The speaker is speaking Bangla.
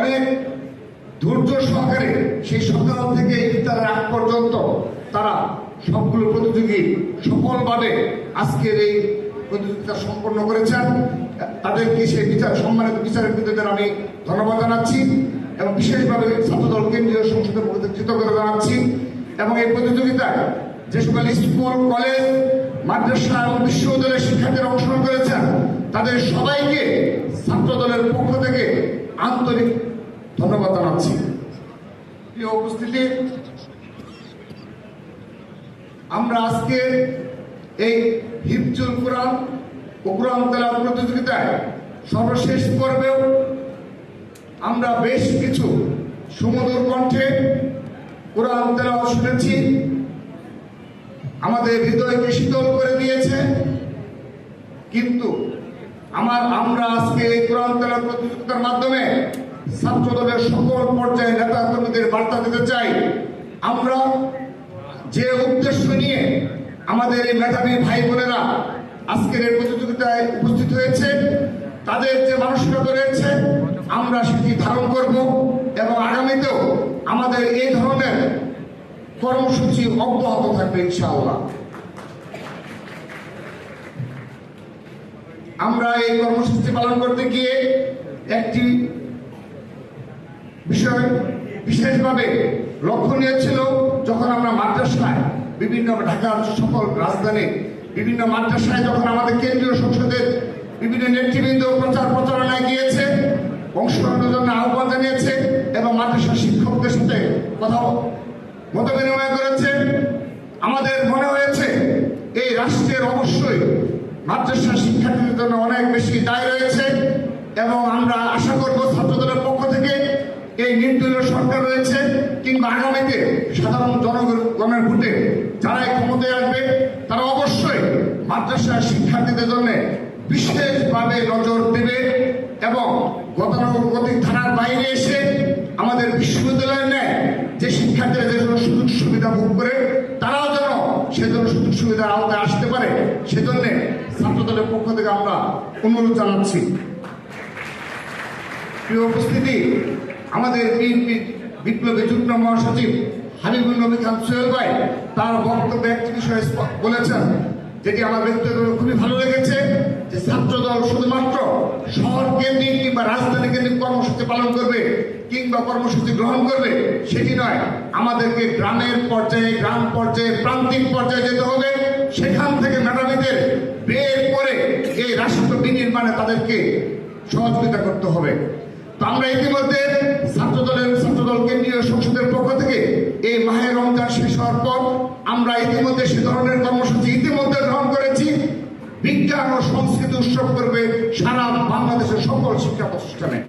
অনেক ধৈর্য সহকারে সেই সকাল থেকে ইফতারের আগ পর্যন্ত তারা সবগুলো প্রতিযোগী সফলভাবে আজকের এই প্রতিযোগিতা সম্পন্ন করেছেন। তাদেরকে সেই বিচার, সম্মানিত বিচারকদের আমি ধন্যবাদ জানাচ্ছি এবং বিশেষভাবে ছাত্রদল কেন্দ্রীয় সংসদের প্রতি কৃতজ্ঞতা জানাচ্ছি এবং এই প্রতিযোগিতায় যে সকল স্কুল, কলেজ, মাদ্রাসা এবং বিশ্ববিদ্যালয়ের শিক্ষার্থীরা অংশগ্রহণ করেছেন, তাদের সবাইকে ছাত্র দলের পক্ষ থেকে আন্তরিক ধন্যবাদ জানাচ্ছি। প্রিয় উপস্থিতি, আমরা আজকে এই হিফজুল কোরআন ও কোরআন তেলাওয়াত প্রতিযোগিতায় সর্বশেষ পর্বেও আমরা বেশ কিছু সুমধুর কণ্ঠে কোরআন তেলাওয়াত শুনেছি। আমাদের হৃদয়কে শীতল করে দিয়েছে। কিন্তু আমার আমরা আজকে এই কোরআন প্রতিযোগিতার মাধ্যমে ছাত্র দলের সকল পর্যায়ে নেতা কর্মীদের বার্তা দিতে চাই। আমরা যে উদ্দেশ্য নিয়ে আমাদের এই মেধাবী ভাই বোনেরা আজকের এই প্রতিযোগিতায় উপস্থিত হয়েছে, তাদের যে মানসিকতা রয়েছে, আমরা সেটি ধারণ করব এবং আগামীতেও আমাদের এই ধরনের কর্মসূচি অব্যাহত থাকবে ইনশাআল্লাহ। আমরা এই কর্মসূচি পালন করতে গিয়ে একটি বিষয় বিশেষভাবে লক্ষণীয় ছিল যখন আমরা মাদ্রাসায় বিভিন্ন ঢাকার সকল রাজধানী, বিভিন্ন মাদ্রাসায় যখন আমাদের কেন্দ্রীয় সংসদের বিভিন্ন নেতৃবৃন্দ প্রচার প্রচারণায় গিয়েছে, অংশগ্রহণের জন্য আহ্বান জানিয়েছে এবং মাদ্রাসা শিক্ষকদের সাথে কথা মত বিনিময় করেছে। আমাদের মনে হয়েছে এই রাষ্ট্রের অবশ্যই মাদ্রাসা শিক্ষার্থীদের জন্য অনেক বেশি দায় রয়েছে এবং আমরা আশা করব ছাত্রদলের পক্ষ থেকে এই নির্দলীয় সরকার রয়েছে কিংবা আগামীতে সাধারণ জনগণের ভোটে যারাই ক্ষমতায় আসবে, তারা অবশ্যই মাদ্রাসা শিক্ষার্থীদের জন্য বিশেষভাবে নজর দেবে এবং গতানুগতিক ধারার বাইরে এসে আমাদের বিশ্ববিদ্যালয়ের ন্যায় যে শিক্ষার্থীরা যে সুযোগ সুবিধা ভোগ করে সেজন্য সুযোগ সুবিধার আওতায় আসতে পারে। সেজন্য ছাত্রদলের পক্ষ থেকে আমরা অনুরোধ জানাচ্ছি। প্রিয় উপস্থিতি, আমাদের বিএনপি বিপ্লবী যুগ্ম মহাসচিব হাবিবুল নবী খান সোহেল ভাই, তার বক্তব্যে একটি বিষয় বলেছেন, যেটি আমার ব্যক্তিগত খুবই ভালো লেগেছে, যে ছাত্রদল শুধুমাত্র শহর কেন্দ্রিক কিংবা রাজধানী কেন্দ্রিক কর্মসূচি পালন করবে কিংবা কর্মসূচি গ্রহণ করবে, সেটি নয়। আমাদেরকে গ্রামের পর্যায়ে, গ্রাম পর্যায়ে, প্রান্তিক পর্যায়ে যেতে হবে। সেখান থেকে মেধাবীদের বের করে এই রাষ্ট্র বিনির্মাণে তাদেরকে সহযোগিতা করতে হবে। তো আমরা ইতিমধ্যে ছাত্রদলের, ছাত্রদল কেন্দ্রীয় সংসদের পক্ষ থেকে এই মাহে রমজান শেষ হওয়ার পর আমরা ইতিমধ্যে সে ধরনের কর্মসূচি ইতিমধ্যে গ্রহণ করেছি। বিজ্ঞান ও সংস্কৃতি উৎসব করবে সারা বাংলাদেশের সকল শিক্ষা প্রতিষ্ঠানে।